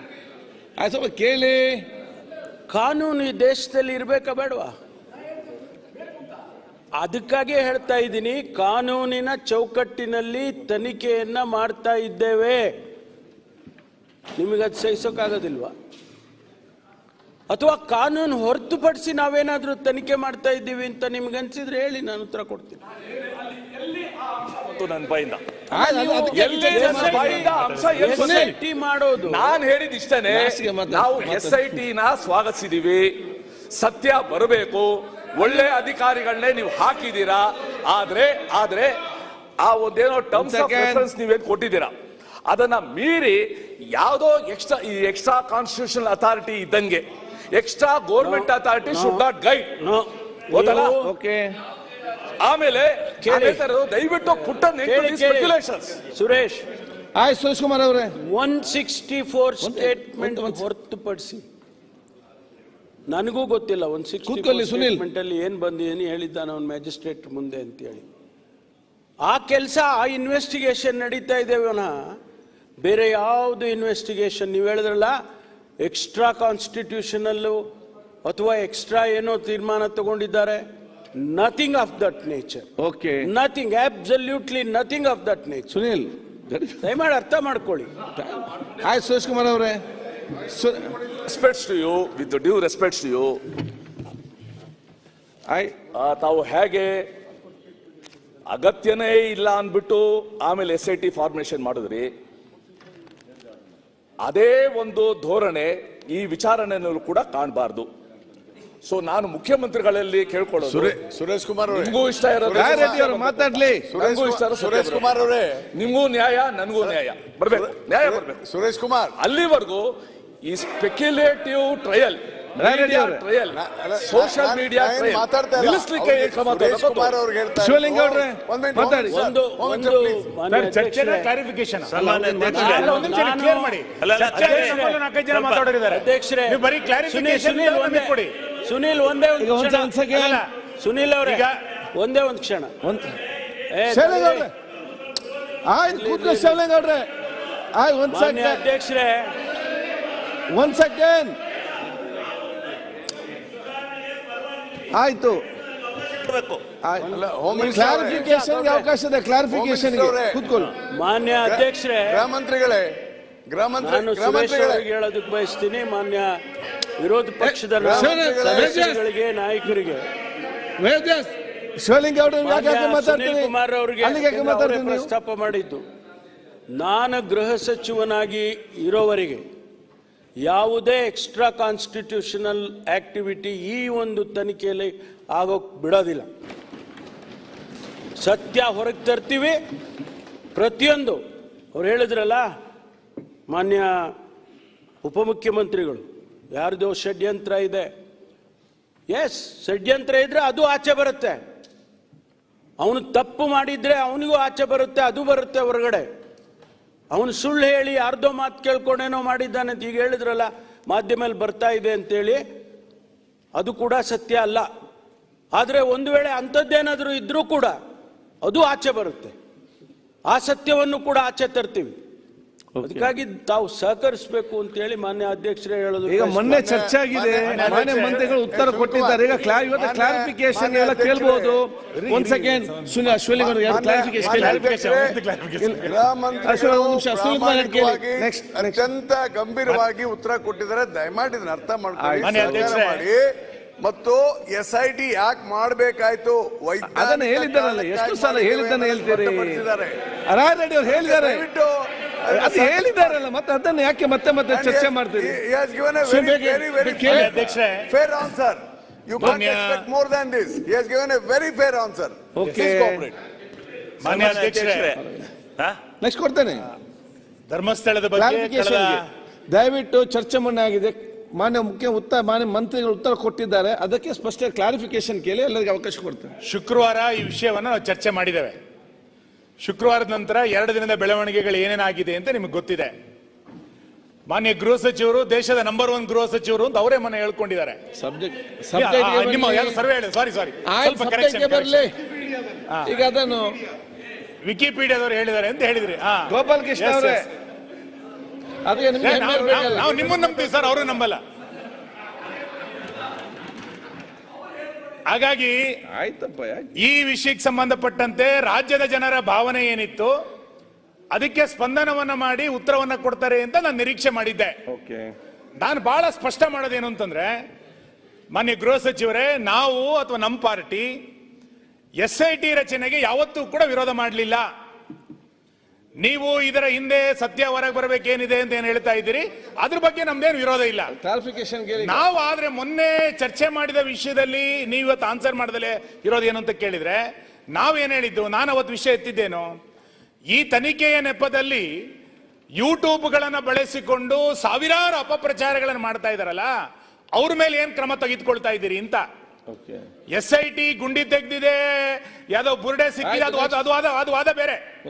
ಆಯ್ತು ಸ್ವಲ್ಪ ಕೇಳಿ. ಕಾನೂನು ಈ ದೇಶದಲ್ಲಿ ಇರಬೇಕಾ ಬೇಡವಾ? ಅದಕ್ಕಾಗಿ ಹೇಳ್ತಾ ಇದ್ದೀನಿ ಕಾನೂನಿನ ಚೌಕಟ್ಟಿನಲ್ಲಿ ತನಿಖೆಯನ್ನ ಮಾಡ್ತಾ ಇದ್ದೇವೆ. ನಿಮಗದು ಸಹಿಸೋಕ್ಕಾಗೋದಿಲ್ವಾ ಅಥವಾ ಕಾನೂನು ಹೊರತುಪಡಿಸಿ ನಾವೇನಾದರೂ ತನಿಖೆ ಮಾಡ್ತಾ ಇದ್ದೀವಿ ಅಂತ ನಿಮ್ಗೆ ಅನ್ಸಿದ್ರೆ ಹೇಳಿ ನಾನು ಉತ್ತರ ಕೊಡ್ತೀನಿ. ನನ್ನ ಬಾಯಿಂದ ಮಾಡೋದು. ನಾನು ಹೇಳಿದ ಇಷ್ಟನೇ. ನಾವು ಎಸ್ ಐ ಟಿ ನ ಸ್ವಾಗತಿಸಿದೀವಿ. ಸತ್ಯ ಬರಬೇಕು. ಒಳ್ಳೆ ಅಧಿಕಾರಿಗಳನ್ನೇ ನೀವು ಹಾಕಿದ್ದೀರಾ? ಆದ್ರೆ ಆದ್ರೆ ಆ ಒಂದೇನೋ ಟರ್ಮ್ಸ್ ಆಫ್. ರೆಫರೆನ್ಸ್ ನೀವೇನು ಕೊಟ್ಟಿದ್ದೀರಾ? ಅದನ್ನ ಮೀರಿ ಯಾವುದೋ ಎಕ್ಸ್ಟ್ರಾ ಈ ಎಕ್ಸ್ಟ್ರಾ ಕಾನ್ಸ್ಟಿಟ್ಯೂಷನಲ್ ಅಥಾರಿಟಿ ಇದ್ದಂಗೆ extra government authority should not guide no ಗೊತ್ತಲ್ಲ? ಓಕೆ ಆಮೇಲೆ ದಯವಿಟ್ಟು ಪುಟ್ಟ ಸುರೇಶ್. ಆಯ್ತು ಸುರೇಶ್ ಕುಮಾರ್ ಅವರೇ. ಒನ್ ಸಿಕ್ಸ್ಟಿ ಫೋರ್ ಸ್ಟೇಟ್ಮೆಂಟ್ ಹೊರತುಪಡಿಸಿ. ನನಗೂ ಗೊತ್ತಿಲ್ಲ ಒಂದು ಸಿಕ್ಸ್ಟಿ. ಸ್ಟೇಟ್ಮೆಂಟ್ ಅಲ್ಲಿ ಏನ್ ಬಂದಿದ್ದೀನಿ ಹೇಳಿದ್ದಾನೆ ಅವ್ನು ಮ್ಯಾಜಿಸ್ಟ್ರೇಟ್ ಮುಂದೆ ಅಂತ ಹೇಳಿ ಆ ಕೆಲಸ ಆ ಇನ್ವೆಸ್ಟಿಗೇಷನ್ ನಡೀತಾ ಇದ್ದೇವನ ಬೇರೆ ಯಾವುದು ಇನ್ವೆಸ್ಟಿಗೇಷನ್ ನೀವು ಹೇಳಿದ್ರಲ್ಲ ಎಕ್ಸ್ಟ್ರಾ ಕಾನ್ಸ್ಟಿಟ್ಯೂಷನಲ್ಲು ಅಥವಾ ಎಕ್ಸ್ಟ್ರಾ ಏನೋ ತೀರ್ಮಾನ ತಗೊಂಡಿದ್ದಾರೆ. Nothing of that nature okay nothing absolutely nothing of that nature Sunil ದಯಮಾಡಿ ಅರ್ಥ ಮಾಡ್ಕೊಳ್ಳಿ. ಆಯ್ತು ಸುರೇಶ್ ಕುಮಾರ್ ಅವರೇ. Respects to you with due respects to you ಆಯ್ ತಾವು ಹೇಗೆ ಅಗತ್ಯನೇ ಇಲ್ಲ ಅಂದ್ಬಿಟ್ಟು ಆಮೇಲೆ ಎಸ್ ಐ ಟಿ ಫಾರ್ಮೇಶನ್ ಮಾಡಿದ್ರಿ. ಅದೇ ಒಂದು ಧೋರಣೆ ಈ ವಿಚಾರಣೆಯಲ್ಲೂ ಕೂಡ ಕಾಣಬಾರ್ದು. ಸೊ ನಾನು ಮುಖ್ಯಮಂತ್ರಿಗಳಲ್ಲಿ ಕೇಳ್ಕೊಳ್ಳೋದು ಸುರೇಶ್ ಕುಮಾರ್ ನಿಮಗೂ ಇಷ್ಟ ಇರೋದು ಮಾತಾಡ್ಲಿ. ಇಷ್ಟ ಸುರೇಶ್ ಕುಮಾರ್ ಅವರೇ. ನಿಮಗೂ ನ್ಯಾಯ ನನಗೂ ನ್ಯಾಯ. ಬರ್ಬೇಕು ನ್ಯಾಯ ಬರ್ಬೇಕು. ಸುರೇಶ್ ಕುಮಾರ್. ಅಲ್ಲಿವರೆಗೂ ಈ ಸ್ಪೆಕ್ಯುಲೇಟಿವ್ ಟ್ರಯಲ್ ರಾಯ್ ರೆಡ್ಡಿ ಅವರೇ. ಟ್ರಯಲ್ ಅಲ್ಲ, ಸೋಷಿಯಲ್ ಮೀಡಿಯಾ. ನಿಲ್ಲಿಸ್ಲಿಕ್ಕೆ ಶಿವಲಿಂಗ ಅವ್ರೆ, ಒಂದ್ ಮಾತಾಡಿ. ಒಂದ್ ಒಂದು ಕ್ಲಾರಿಫಿಕೇಶನ್ ನಾನು- ಒಂದ್ ನಿಮಿಷ ಕ್ಲಿಯರ್ ಮಾಡಿ. ನಾಲ್ಕೈದು ಜನ ಮಾತಾಡೋರಿದ್ದಾರೆ. ಅಧ್ಯಕ್ಷರೇ ನೀವು ಬರೀ ಕ್ಲಾರಿಫಿಕೇಶನ್ ಒಂದೇ ಕೊಡಿ. ಸುನೀಲ್ ಒಂದೇ ಒಂದು ಸುನೀಲ್ ಅವರೇ ಈಗ ಒಂದೇ ಒಂದು ಕ್ಷಣ. ಶಿವಲಿಂಗ ಅವ್ರೆ. ಆಯ್ತು ಶಿವಲಿಂಗ ಅವ್ರೆ. ಆಯ್ ಒಂದ್ ಮಾನ್ಯ ಸೆಕೆಂಡ್ ಅಧ್ಯಕ್ಷರೇ. ಒಂದ್ ಸೆಕೆಂಡ್ ಆಯ್ತು. ಕ್ಲಾರಿಫಿಕೇಶನ್ ಅವಕಾಶ ಇದೆ ಕ್ಲಾರಿಫಿಕೇಶನ್. ಕೂತ್ಕೊಳ್ಳಿ. ಮಾನ್ಯ ಅಧ್ಯಕ್ಷರೇ ಗೃಹ ಮಂತ್ರಿಗಳೇ ಗೃಹ ಮಂತ್ರಿ ನಾನು ಗೃಹ ಸುರೇಶ್ ಮಂತ್ರಿಗಳೇ. ಅವರಿಗೆ ಹೇಳೋದಕ್ಕೆ ಬಯಸ್ತೀನಿ. ಮಾನ್ಯ ವಿರೋಧ ಪಕ್ಷದ ಶಿವಲಿಂಗ- ಸದಸ್ಯರುಗಳಿಗೆ ನಾಯಕರಿಗೆ. ವೇದಸ್ ಶಿವಲಿಂಗ ಅವ್ರೆ ಯಾಕೆ ಮಾನ್ಯ ಸುನೀಲ್ ಮಾತಾಡ್ತೀನಿ ಕುಮಾರ್ ಅವರಿಗೆ ಅಲ್ಲಿಗೆ ಯಾಕೆ ಯಾಕಂದ್ರೆ ಅವರೇ ಮಾತಾಡ್ತೀನಿ ಪ್ರಸ್ತಾಪ ಮಾಡಿದ್ದು. ನಾನು ಗೃಹ ಸಚಿವನಾಗಿ ಇರೋವರೆಗೆ ಯಾವುದೇ ಎಕ್ಸ್ಟ್ರಾ ಕಾನ್ಸ್ಟಿಟ್ಯೂಷನಲ್ ಆಕ್ಟಿವಿಟಿ ಈ ಒಂದು ತನಿಖೆಯಲ್ಲಿ ಆಗೋಕ್ ಬಿಡೋದಿಲ್ಲ. ಸತ್ಯ ಹೊರಗೆ ತರ್ತೀವಿ, ಪ್ರತಿಯೊಂದು. ಅವ್ರು ಹೇಳಿದ್ರಲ್ಲ, ಮಾನ್ಯ ಉಪಮುಖ್ಯಮಂತ್ರಿಗಳು, ಯಾರ್ದೋ ಷಡ್ಯಂತ್ರ ಇದೆ? ಎಸ್ ಷಡ್ಯಂತ್ರ ಇದ್ರೆ ಅದು ಆಚೆ ಬರುತ್ತೆ. ಅವನು ತಪ್ಪು ಮಾಡಿದ್ರೆ ಅವನಿಗೂ ಆಚೆ ಬರುತ್ತೆ, ಅದು ಬರುತ್ತೆ ಹೊರಗಡೆ. ಅವನು ಸುಳ್ಳು ಹೇಳಿ ಅರ್ಧೋ ಮಾತು ಕೇಳ್ಕೊಂಡೇನೋ ಮಾಡಿದ್ದಾನೆ ಅಂತ ಈಗ ಹೇಳಿದ್ರಲ್ಲ ಮಾಧ್ಯಮದಲ್ಲಿ ಬರ್ತಾ ಇದೆ ಅಂತೇಳಿ, ಅದು ಕೂಡ ಸತ್ಯ ಅಲ್ಲ. ಆದರೆ ಒಂದು ವೇಳೆ ಅಂಥದ್ದೇನಾದರೂ ಇದ್ದರೂ ಕೂಡ ಅದು ಆಚೆ ಬರುತ್ತೆ. ಆ ಸತ್ಯವನ್ನು ಕೂಡ ಆಚೆ ತರ್ತೀವಿ. ಅದಕ್ಕಾಗಿ ತಾವು ಸಹಕರಿಸಬೇಕು ಅಂತ ಹೇಳಿ ಮಾನ್ಯ ಅಧ್ಯಕ್ಷರೇ ಹೇಳೋದು ಈಗ ಮೊನ್ನೆ ಚರ್ಚೆ ಆಗಿದೆ. ಮಾನ್ಯ ಮಂತ್ರಿಗಳು ಉತ್ತರ ಕೊಟ್ಟಿದ್ದಾರೆ. ಈಗ ಕ್ಲಾ ಇವತ್ತು ಕ್ಲಾರಿಫಿಕೇಶನ್ ಎಲ್ಲ ಕೇಳ್ಬೋದು. ಒಂದ್ ಸೆಕೆಂಡ್ ಸುನಿ ಶಿವಲಿಂಗ ಎರಡು ಕ್ಲಾರಿಫಿಕೇಶನ್. ಅತ್ಯಂತ ಗಂಭೀರವಾಗಿ ಉತ್ತರ ಕೊಟ್ಟಿದ್ದಾರೆ. ದಯಮಾಡಿ ಇದನ್ನ ಅರ್ಥ ಮಾಡ್ಕೊಳ್ಳಿ ಮತ್ತು ಎಸ್ ಐ ಟಿ ಯಾಕೆ ಮಾಡಬೇಕಾಯ್ತು? ಅದನ್ನ ಹೇಳಿದ್ದಾರಲ್ಲ. ಎಷ್ಟು ಸಲ ಹೇಳಿದ್ದಾನೆ ಹೇಳ್ತೀರಿ? ಅವರು ರಾಯರೆಡ್ಡಿ ಅವ್ರು ಹೇಳಿದ್ದಾರೆ. ಅದು ಹೇಳಿದಾರಲ್ಲ ಮತ್ತೆ ಅದನ್ನ ಯಾಕೆ ಮತ್ತೆ ಮತ್ತೆ ಚರ್ಚೆ ಮಾಡ್ತೀರಿ has given a Sunil very, ಬೇಗ- very, very ಗಿವನ್ fair- ಅಧ್ಯಕ್ಷರೇ. fair answer. You can't ಮಾನ್ಯ- expect more than this. He has given a very fair answer. Okay. Please cooperate. ಮಾನ್ಯ ಅಧ್ಯಕ್ಷರೇ ನೆಕ್ಸ್ಟ್ ಕೊಡ್ತೇನೆ ಧರ್ಮಸ್ಥಳದ ಬಗ್ಗೆ ದಯವಿಟ್ಟು ಚರ್ಚೆ ಮೊನ್ನೆ ಆಗಿದೆ ಮಾನ್ಯ ಮುಖ್ಯ ಉತ್ತರ ಮಾನ್ಯ ಮಂತ್ರಿಗಳು ಉತ್ತರ ಕೊಟ್ಟಿದ್ದಾರೆ ಅದಕ್ಕೆ ಸ್ಪಷ್ಟ ಕ್ಲಾರಿಫಿಕೇಶನ್ ಕೇಳಿ ಎಲ್ಲರಿಗೆ ಅವಕಾಶ ಕೊಡ್ತೇನೆ ಶುಕ್ರವಾರ ಈ ವಿಷಯವನ್ನು ನಾವು ಚರ್ಚೆ ಮಾಡಿದ್ದೇವೆ ಶುಕ್ರವಾರದ ನಂತರ ಎರಡು ದಿನದ ಬೆಳವಣಿಗೆಗಳು ಏನೇನಾಗಿದೆ ಅಂತ ನಿಮಗೆ ಗೊತ್ತಿದೆ. ಮಾನ್ಯ ಗೃಹ ಸಚಿವರು ದೇಶದ ನಂಬರ್ ಒನ್ ಗೃಹ ಸಚಿವರು ಅಂತ ಅವರೇ ಮನೆ ಹೇಳ್ಕೊಂಡಿದ್ದಾರೆ. ಸರ್ವೆ ಹೇಳಿ ಸಾರಿ ಸಾರಿ ಸ್ವಲ್ಪ. ಈಗ ಅದನ್ನು ವಿಕಿಪೀಡಿಯಾದವರು ಹೇಳಿದ್ದಾರೆ ಅಂತ ಹೇಳಿದ್ರಿ. ಗೋಪಾಲ್ ಕೃಷ್ಣ ಅವರೇ. ನಾವು-? ನಿಮ್ಮನ್ನ ನಂಬ್ತೀವಿ ಸರ್ ಅವರು ನಂಬಲ್ಲ. ಹಾಗಾಗಿ ಆಯ್ತಪ್ಪ ಈ ವಿಷಯಕ್ಕೆ ಸಂಬಂಧಪಟ್ಟಂತೆ ರಾಜ್ಯದ ಜನರ ಭಾವನೆ ಏನಿತ್ತು ಅದಕ್ಕೆ ಸ್ಪಂದನವನ್ನ ಮಾಡಿ ಉತ್ತರವನ್ನ ಕೊಡ್ತಾರೆ ಅಂತ ನಾನು ನಿರೀಕ್ಷೆ ಮಾಡಿದ್ದೆ. ಓಕೆ. ನಾನು ಬಹಳ ಸ್ಪಷ್ಟ ಮಾಡೋದೇನು ಅಂತಂದ್ರೆ ಮಾನ್ಯ ಗೃಹ ಸಚಿವರೇ ನಾವು ಅಥವಾ ನಮ್ಮ ಪಾರ್ಟಿ ಎಸ್ ಐ ಟಿ ರಚನೆಗೆ ಯಾವತ್ತೂ ಕೂಡ ವಿರೋಧ ಮಾಡಲಿಲ್ಲ. ನೀವು ಇದರ ಹಿಂದೆ ಸತ್ಯ ಹೊರಗೆ ಬರಬೇಕೇನಿದೆ ಅಂತ ಏನು ಹೇಳ್ತಾ ಇದ್ದೀರಿ? ಅದ್ರ ಬಗ್ಗೆ ನಮ್ದೇನು ವಿರೋಧ ಇಲ್ಲ. ಕ್ಲಾರಿಫಿಕೇಶನ್ ನಾವು ಆದ್ರೆ ಮೊನ್ನೆ ಚರ್ಚೆ ಮಾಡಿದ ವಿಷಯದಲ್ಲಿ ನೀವು ಇವತ್ತು ಆನ್ಸರ್ ಮಾಡದಲೆ ಇರೋದು ಏನು ಅಂತ ಕೇಳಿದ್ರೆ ನಾವೇನ್ ಹೇಳಿದ್ದು ನಾನು ಅವತ್ತು ವಿಷಯ ಎತ್ತಿದ್ದೇನು ಈ ತನಿಖೆಯ ನೆಪದಲ್ಲಿ ಯೂಟ್ಯೂಬ್ಗಳನ್ನು ಬಳಸಿಕೊಂಡು ಸಾವಿರಾರು ಅಪಪ್ರಚಾರಗಳನ್ನು ಮಾಡ್ತಾ ಇದ್ದಾರಲ್ಲ ಅವ್ರ ಮೇಲೆ ಏನು ಕ್ರಮ ತೆಗೆದುಕೊಳ್ತಾ ಇದ್ದೀರಿ ಅಂತ. ಎಸ್ ಐ ಟಿ ಗುಂಡಿ ತೆಗ್ದಿದೆ. ಯಾವ್ದೋ ಬುರ್ಡೆ ಸಿಕ್ಕಿದೆ. ಅದು ಅದು- ಅದು ವಾದ ಅದು ವಾದ ಬೇರೆ.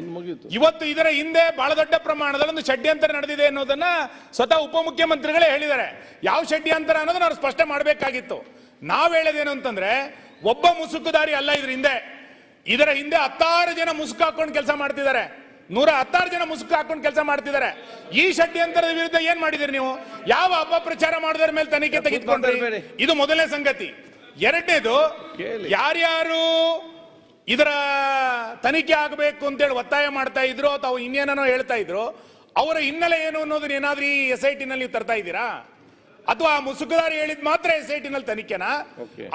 ಇವತ್ತು ಇದರ ಹಿಂದೆ ಬಹಳ ದೊಡ್ಡ ಪ್ರಮಾಣದಲ್ಲಿ ಒಂದು ಷಡ್ಯಂತರ ನಡೆದಿದೆ ಅನ್ನೋದನ್ನ ಸ್ವತಃ ಉಪಮುಖ್ಯಮಂತ್ರಿಗಳೇ ಹೇಳಿದ್ದಾರೆ. ಯಾವ ಷಡ್ಯಂತರ ಅನ್ನೋದನ್ನ ಅವ್ರು ಸ್ಪಷ್ಟ ಮಾಡಬೇಕಾಗಿತ್ತು. ನಾವು ಹೇಳೋದೇನು ಅಂತಂದ್ರೆ ಒಬ್ಬ ಮುಸುಕುದಾರಿ ಅಲ್ಲ ಇದ್ರ ಹಿಂದೆ. ಇದರ ಹಿಂದೆ ಹತ್ತಾರು ಜನ ಮುಸುಕು ಹಾಕೊಂಡು ಕೆಲಸ ಮಾಡ್ತಿದ್ದಾರೆ. ನೂರ ಹತ್ತಾರು ಜನ ಮುಸುಕು ಹಾಕೊಂಡು ಕೆಲಸ ಮಾಡ್ತಿದ್ದಾರೆ. ಈ ಷಡ್ಯಂತರದ ವಿರುದ್ಧ ಏನ್ ಮಾಡಿದಿರಿ ನೀವು? ಯಾವ ಅಪಪ್ರಚಾರ ಮಾಡೋದ್ರ ಮೇಲೆ ತನಿಖೆ ತೆಗೆದುಕೊಂಡ್ರಿ? ಇದು ಮೊದಲನೇ ಸಂಗತಿ. ಎರಡನೇದು. ಯಾರ್ಯಾರು ಇದರ ತನಿಖೆ ಆಗಬೇಕು ಅಂತೇಳಿ ಒತ್ತಾಯ ಮಾಡ್ತಾ ಇದ್ರು ಅಥವಾ ಇನ್ನೇನೋ ಹೇಳ್ತಾ ಇದ್ರು ಅವರ ಹಿನ್ನೆಲೆ ಏನು ಅನ್ನೋದನ್ನ ಏನಾದ್ರೂ ಈ ಎಸ್ ಐ ಟಿ ನಲ್ಲಿ ತರ್ತಾ ಇದ್ದೀರಾ ಅಥವಾ ಆ ಮುಸುಕುದಾರಿ ಹೇಳಿದ್ ಮಾತ್ರ ಎಸ್ ಐ ಟಿ ನಲ್ಲಿ ತನಿಖೆನಾ.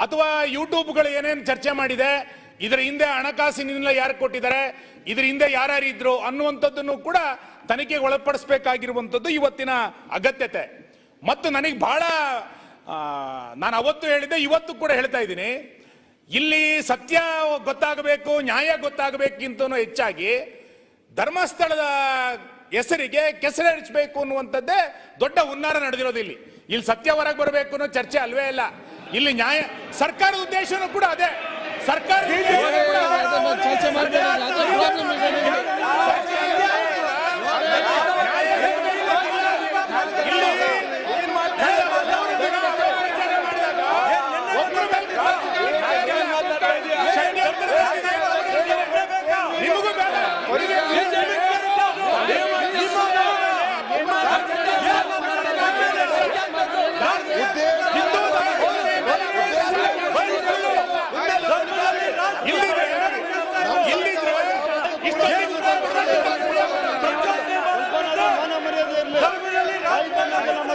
ಅಥವಾ ಯೂಟ್ಯೂಬ್ಗಳು ಏನೇನು ಚರ್ಚೆ ಮಾಡಿದೆ ಇದರ ಹಿಂದೆ ಹಣಕಾಸಿನಿಂದ ಯಾರು ಕೊಟ್ಟಿದ್ದಾರೆ ಇದ್ರ ಹಿಂದೆ ಯಾರ್ಯಾರಿದ್ರು ಅನ್ನುವಂಥದ್ದನ್ನು ಕೂಡ ತನಿಖೆಗೆ ಒಳಪಡಿಸಬೇಕಾಗಿರುವಂಥದ್ದು ಇವತ್ತಿನ ಅಗತ್ಯತೆ ಮತ್ತು ನನಗೆ ಬಹಳ ನಾನು ಅವತ್ತು ಹೇಳಿದ್ದೆ ಇವತ್ತು ಕೂಡ ಹೇಳ್ತಾ ಇದ್ದೀನಿ. ಇಲ್ಲಿ ಸತ್ಯ ಗೊತ್ತಾಗಬೇಕು ನ್ಯಾಯ ಗೊತ್ತಾಗಬೇಕಿಂತ ಹೆಚ್ಚಾಗಿ ಧರ್ಮಸ್ಥಳದ ಹೆಸರಿಗೆ ಕೆಸರೆರಿಸಬೇಕು ಅನ್ನುವಂಥದ್ದೇ ದೊಡ್ಡ ಹುನ್ನಾರ ನಡೆದಿರೋದು ಇಲ್ಲಿ. ಇಲ್ಲಿ ಸತ್ಯ ಹೊರಗೆ ಬರಬೇಕು ಅನ್ನೋ ಚರ್ಚೆ ಅಲ್ವೇ ಇಲ್ಲ. ಇಲ್ಲಿ ನ್ಯಾಯ ಸರ್ಕಾರದ ಉದ್ದೇಶನೂ ಕೂಡ ಅದೇ. ಸರ್ಕಾರದ ಉದ್ದೇಶನೂ ಕೂಡ ಅದೇ. ಅದನ್ನು ಚರ್ಚೆ ಮಾಡ್ತಾರೆ ಅದು ಪ್ರಾಬ್ಲಮ್ ಇದೆ ನಿಮಗೆ. ನಿಮಗೂ ಬೇಡ ಇಲ್ಲಿದ್ರೆ ಇಲ್ಲಿದ್ರೆ ಇಷ್ಟೊಂದು ಯಾರು ಏನ್ ಗೊತ್ತಿಲ್ಲ, ಯಾರು ಒಬ್ರು ಮಾತಾಡ್ಲಿ. ಎಲ್ಲ ಮಾತಾಡ್ಲಿ, ಏನ್ ಮಾತಾಡ್ಲಿ. ಸುನೀಲ್ ಕುಮಾರ್ ಅವರೇ, ಅನಗತ್ಯ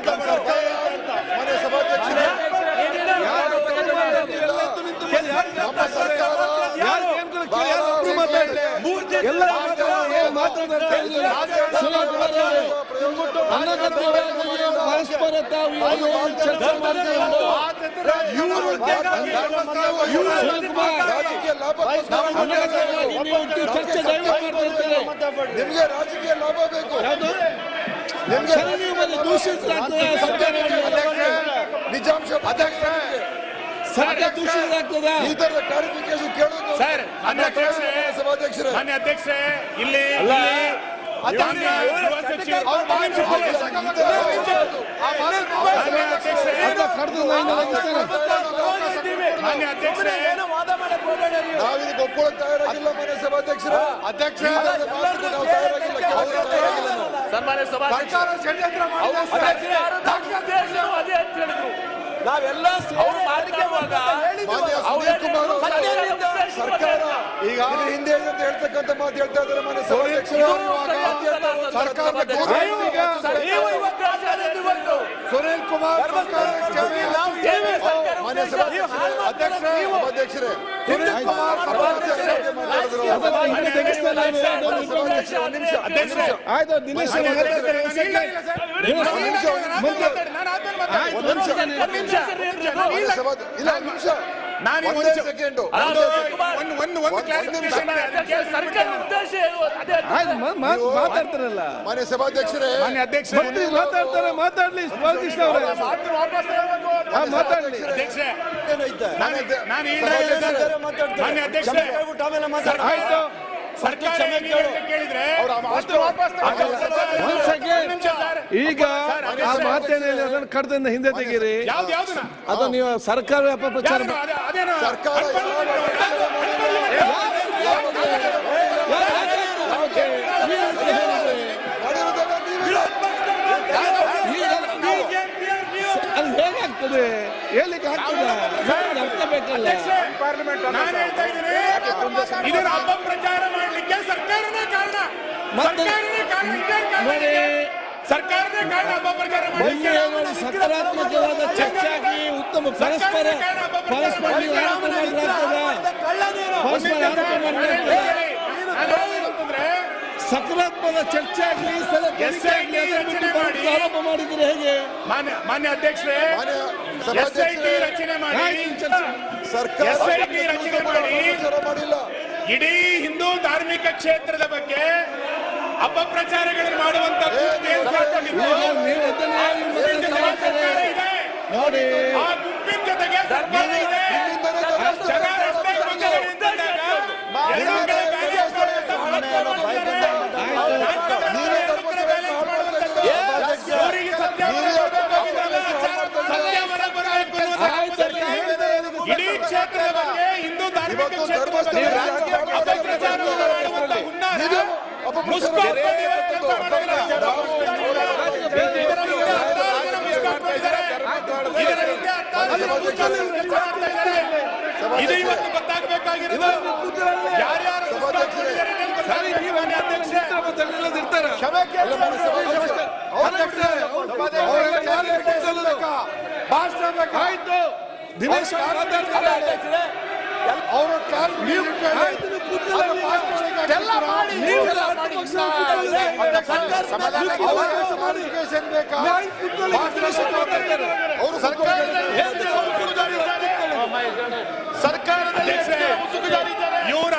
ವ್ಯಾಜ್ಯಕ್ಕೆ ಪರಸ್ಪರ ತಾವು ಚರ್ಚೆ ಇಟ್ಟು ಚರ್ಚೆ ನಿಮಗೆ ರಾಜಕೀಯ ಲಾಭ ಬೇಕು. ನಿಜಾಂಶ ಸರ್ಕಾರ ದೂಷಿಸಲಾಗ್ತದ ಈ ತರದ ಕ್ಲಾರಿಫಿಕೇಶನ್ ಕೇಳೋದು. ಸರ್ ಮಾನ್ಯ ಅಧ್ಯಕ್ಷರೇ ಸಭಾಧ್ಯಕ್ಷರೇ. ಮಾನ್ಯ ಅಧ್ಯಕ್ಷರೇ ಇಲ್ಲಿ ಇಲ್ಲಿ ಮಾನ್ಯ ಮಾನ್ಯ ಅಧ್ಯಕ್ಷರೇ. ಮಾನ್ಯ ನಾವಿದಕ್ಕೆ ಒಪ್ಕೊಳ್ಳೋಕೆ ತಯಾರಾಗಿಲ್ಲ ಮನೆ ಸಭಾಧ್ಯಕ್ಷರ. ಅಧ್ಯಕ್ಷ ನಾವು ಅದೇ ಅಂತ ಹೇಳಿದ್ರು. ನಾವೆಲ್ಲ ಸರ್ಕಾರ ಈಗ ಹಿಂದೆ ಅಂತ ಹೇಳ್ತಕ್ಕಂಥ ಮಾತು ಹೇಳ್ತಾ ಇದ್ದಾರೆ ಮನೆ ಸಭಾಧ್ಯಕ್ಷರು. ಸುನೀಲ್ ಕುಮಾರ್ ಮಾಡ್ತಾರೆ ಅಧ್ಯಕ್ಷರೇ ನೀವು. ಸುನೀಲ್ ಕುಮಾರ್ ಆಯ್ತು ದಿನೇಶ್ ನಿಮಿಷ ಇಲ್ಲ. ನಿಮಿಷ ನಾನು ಒಂದೇ ಸೆಕೆಂಡ್ ಒಂದು ಒಂದು ಒಂದು. ಅದಕ್ಕೆ ಸರ್ಕಾರ ಉದ್ದೇಶ ಏನು? ಅದೇ ಮಾತಾಡ್ತಾರಲ್ಲ. ಮಾನ್ಯ ಸಭಾಧ್ಯಕ್ಷರೇ. ಮಾನ್ಯ ಅಧ್ಯಕ್ಷರೇ. ಮಾತಾಡ್ತಾರೆ ಮಾತಾಡ್ಲಿ ಬಾಲಕೃಷ್ಣ ಅವರೇ. ಮಾತಾಡ್ಲಿ. ಅಧ್ಯಕ್ಷರೇ? ನಾನು ನಾನು ಮಾನ್ಯ ಅಧ್ಯಕ್ಷರೇ. ಆಯ್ತು. ಕೇಳಿದ್ರೆ ಈಗ ಆ ಮಾತೇನೆ ಅದನ್ನು ಕಡ್ದಿಂದ ಹಿಂದೆ ತೆಗೀರಿ ಅದನ್ನ ನೀವು ಸರ್ಕಾರ ಅಪಪ್ರಚಾರ? ಸರ್ಕಾರ ಅರ್ಥ ಬೇಕಲ್ಲ ನಾನು ಹೇಳ್ತಾ ಇದ್ದೀನಿ ಇದನ್ನ ಅಪಪ್ರಚಾರ ಮಾಡ್ಲಿಕ್ಕೆ ಸರ್ಕಾರನೇ ಕಾರಣ ಮತ್ತೆ- ಸರ್ಕಾರನೇ ಕಾರಣ ನೋಡಿ. ಕಾರಣ ಅಪಪ್ರಚಾರ ಮಾಡಲಿಕ್ಕೆ ಸಕಾರಾತ್ಮಕವಾದ ಚರ್ಚೆ ಆಗಿ ಉತ್ತಮ ಪರಸ್ಪರ ಪರಸ್ಪರ ನೀವು ಆರೋಪ ಮಾಡಿದ್ರೆ ಆಗ್ತದ ಪರಸ್ಪರ ಆರೋಪ ಮಾಡಿದ್ರೆ ಸಕಾರಾತ್ಮಕ ಚರ್ಚೆ ಆಗಲಿ ಆರೋಪ ಮಾಡಿದ್ರೆ ಹೇಗೆ? ಮಾನ್ಯ ಮಾನ್ಯ ಅಧ್ಯಕ್ಷರೇ ಮಾನ್ಯ ಎಸ್ ಐ ಟಿ ಸಭಾಧ್ಯಕ್ಷರೇ ರಚನೆ ಮಾಡಿ. ಸರ್ಕಾರ ರಚನೆ ಮಾಡಿ. ಇಡೀ ಹಿಂದೂ ಧಾರ್ಮಿಕ ಕ್ಷೇತ್ರದ ಬಗ್ಗೆ ಅಪಪ್ರಚಾರಗಳನ್ನು ಮಾಡುವಂತ. ನೋಡಿ. ಆ ಗುಂಪಿನ ಜೊತೆಗೆ ಸರ್ಕಾರ ಇದೆ. ಇಲ್ಲಿಂದಲೇ ತಪ್ಪಿಸ್ತಾರೆ. ಜನ ರಸ್ತೆಗೆ ಬಂದರೆ ನಿಂತಾಗ ಎರಡು ಕಡೆ ಬ್ಯಾಲೆನ್ಸ್ ಮಾಡುವಂತ ಮಹತ್ವ ಮಾಡ್ತಾರೆ. ನೀವೇ ತಪ್ಪಿಸ್ತಾರೆ. ಬ್ಯಾಲೆನ್ಸ್ ಮಾಡುವಂತದ್ದು. ಇವರಿಗೆ ಸತ್ಯ ಸತ್ಯ ಹೊರಗೆ ಬರಬೇಕು ಅನ್ನೋದು ಇಡೀ ಕ್ಷೇತ್ರದ ಬಗ್ಗೆ ಹಿಂದೂ ಧಾರ್ಮಿಕ ಇವತ್ತು ಕ್ಷೇತ್ರದ ಬಗ್ಗೆ ಧರ್ಮಸ್ಥಳ ಅಪಪ್ರಚಾರವನ್ನು ಮಾಡುವಂತ ಹುನ್ನಾರ ನೀವು ಅಪಪ್ರಚಾರ ಮುಸ್ಕೋಕೊಂಡಿದ್ದಾರೆ, ಕೆಲಸ ಮಾಡೋದಿಲ್ಲ. ಇದರ ಹಿಂದೆ ಹತ್ತಾರು ಜನ ಮುಸ್ಕೋಕೊಂಡಿದ್ದಾರೆ. ಇದರ ಹಿಂದೆ ಹತ್ತಾರು ಜನ ಮುಸ್ಕೋಕೊಂಡು ಕೆಲಸ ಮಾಡ್ತಾ ಇದ್ದಾರೆ. ಇದು ಇವತ್ತು ಗೊತ್ತಾಗಬೇಕಾಗಿರೋದು ಯಾರ್ಯಾರು. ಇರ್ತಾರ ಆಯ್ತು ದಿನೇಶ್ ಅವ್ರು ಅವರು ಸರ್ಕಾರದಲ್ಲಿ ಇವರ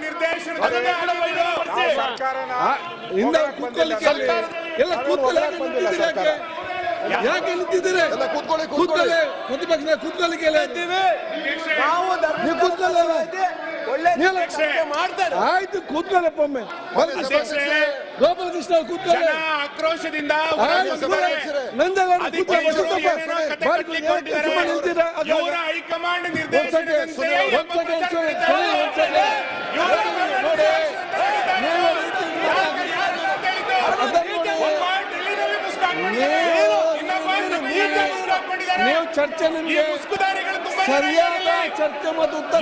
ನಿರ್ದೇಶನ ಕೂತ್ಕೊಳ್ಳಿ ಯಾಕೆ ನಿಂತಿದ್ದೀರಿ? ಕೂತ್ಕೊಳ್ಳಿ ಕೂತ್ಕೊಳ್ಳಿ. ಕೂತ್ಕೊಳ್ಳಿ. ಪ್ರತಿಪಕ್ಷ ಕೂತ್ಕೊಳ್ಳಿಕ್ಕೆ ಎಲ್ಲ ಇದ್ದೀವಿ ನಾವು ನೀವು ಕೂತ್ಕೊಳ್ಳಿ. ಮಾಡ್ತಾರೆ. ಆಯ್ತು ಕೂತ್ಕೊಳ್ಳಪ್ಪ ಒಮ್ಮೆ. ಗೋಪಾಲ ಕೃಷ್ಣ ಕೂತ್ಕೊಳ್ಳಿ. ಜನ ಆಕ್ರೋಶದಿಂದ. ನಂದಲ್ಲ ಕೂತ್ಕೊಳ್ಳಿ. ಕೂತ್ಕೊಳ್ಳಿ. ಹೈಕಮಾಂಡ್ ಒಂದ್ ನೀವು ಚರ್ಚೆ ನಿಮಗೆ ಸರಿಯಾದ ಚರ್ಚೆ ಮತ್ತು ಉತ್ತರ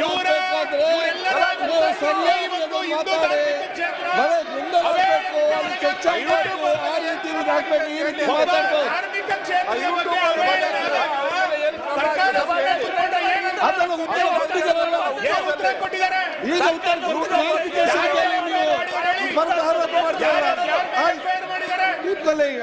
ಆ ರೀತಿ ಹಾಕ್ಬೇಕು ಈ ರೀತಿ ಅದನ್ನು ಉತ್ತರ ಕೊಟ್ಟಿದ್ದಾರೆ. ಈಗ ಈಗ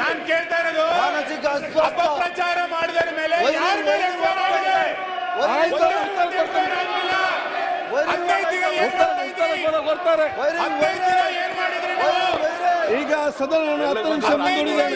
ನಾನು ಕೇಳ್ತಾ ಇರೋದು ಮಾನಸಿಕ ಅಪಪ್ರಚಾರ ಮಾಡಿದ ಮೇಲೆ ಯಾರ ಮೇಲೆ ಈಗ ಸದನ ಹತ್ತು ನಿಮಿಷ ಮುಂದೂಡಿದೆ.